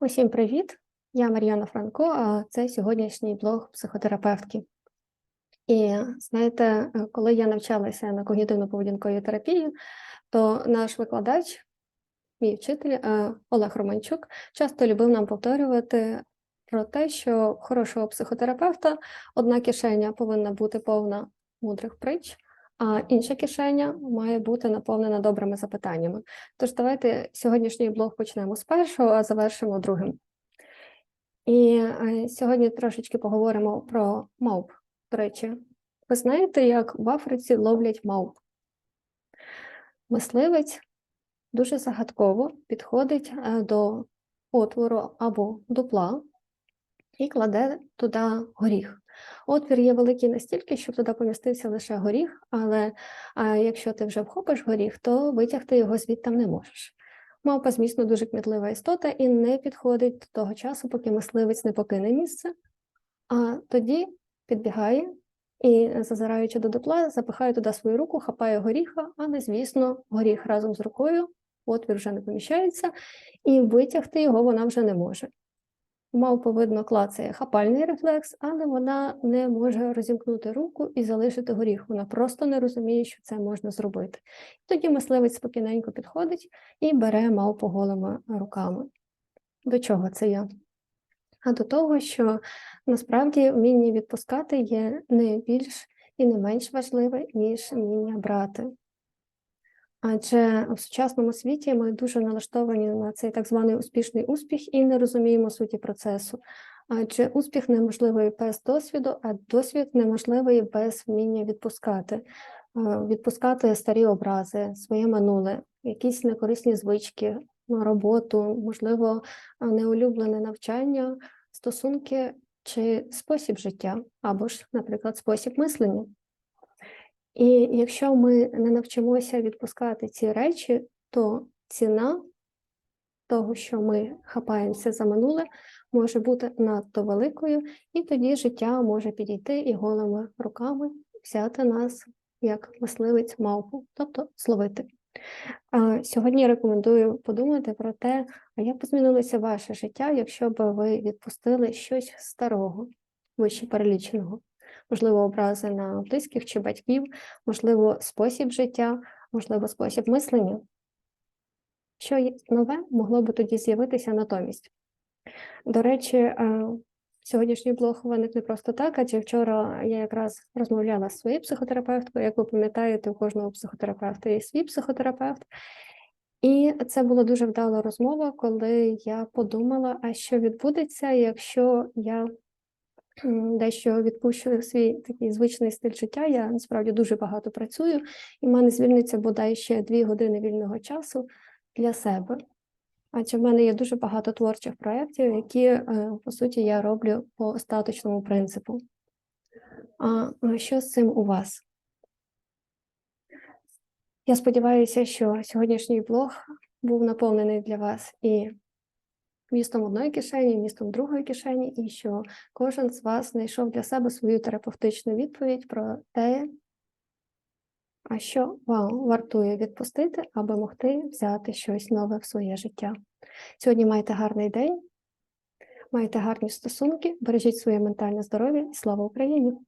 Усім привіт! Я Мар'яна Франко, а це сьогоднішній блог психотерапевтки. І знаєте, е, коли я навчалася на когнітивно-поведінковій терапії, то наш викладач, мій вчитель е, Олег Романчук, часто любив нам повторювати про те, що хорошого психотерапевта одна кишеня повинна бути повна мудрих притч, а інша кишеня має бути наповнена добрими запитаннями. Тож давайте сьогоднішній блог почнемо з першого, а завершимо другим. І е, сьогодні трошечки поговоримо про мавп. До речі, ви знаєте, як в Африці ловлять мавп? Мисливець дуже загадково підходить е, до отвору або дупла і кладе туди горіх. Отвір є великий настільки, щоб туди помістився лише горіх, але а якщо ти вже вхопиш горіх, то витягти його звідти не можеш. Мавпа, звісно, дуже кмітлива істота і не підходить до того часу, поки мисливець не покине місце, а тоді підбігає і, зазираючи до дупла, запихає туди свою руку, хапає горіха, але, звісно, горіх разом з рукою, отвір вже не поміщається, і витягти його вона вже не може. Мавпа, видно, клацає хапальний рефлекс, але вона не може розімкнути руку і залишити горіх. Вона просто не розуміє, що це можна зробити. Тоді мисливець спокійненько підходить і бере мавпу голими руками. До чого це я? А до того, що насправді вміння відпускати є не більш і не менш важливе, ніж вміння брати. Адже в сучасному світі ми дуже налаштовані на цей так званий успішний успіх і не розуміємо суті процесу. Адже успіх неможливий без досвіду, а досвід неможливий без вміння відпускати, Е, відпускати старі образи, своє минуле, якісь некорисні звички, роботу, можливо, неулюблене навчання, стосунки чи спосіб життя, або ж, наприклад, спосіб мислення. І якщо ми не навчимося відпускати ці речі, то ціна того, що ми хапаємося за минуле, може бути надто великою, і тоді життя може підійти і голими руками взяти нас як мисливець мавпу, тобто зловити. А Сьогодні рекомендую подумати про те, як би змінилося ваше життя, якщо б ви відпустили щось старого, вище переліченого можливо, образи на близьких чи батьків, можливо, спосіб життя, можливо, спосіб мислення. Що нове могло би тоді з'явитися натомість? До речі, е, сьогоднішній блог виник не просто так, адже вчора я якраз розмовляла з своєю психотерапевткою, як ви пам'ятаєте, у кожного психотерапевта є свій психотерапевт. І це була дуже вдала розмова, коли я подумала, а що відбудеться, якщо я дещо відпущу свій такий звичний стиль життя. Я насправді дуже багато працюю, і в мене звільниться бодай ще дві години вільного часу для себе. Адже в мене є дуже багато творчих проєктів, які, е, по суті, я роблю по остаточному принципу. А а що з цим у вас? Я сподіваюся, що сьогоднішній блог був наповнений для вас і містом одної кишені, містом другої кишені, і що кожен з вас знайшов для себе свою терапевтичну відповідь про те, а що вам вартує відпустити, аби могти взяти щось нове в своє життя. Сьогодні майте гарний день, майте гарні стосунки, бережіть своє ментальне здоров'я і слава Україні!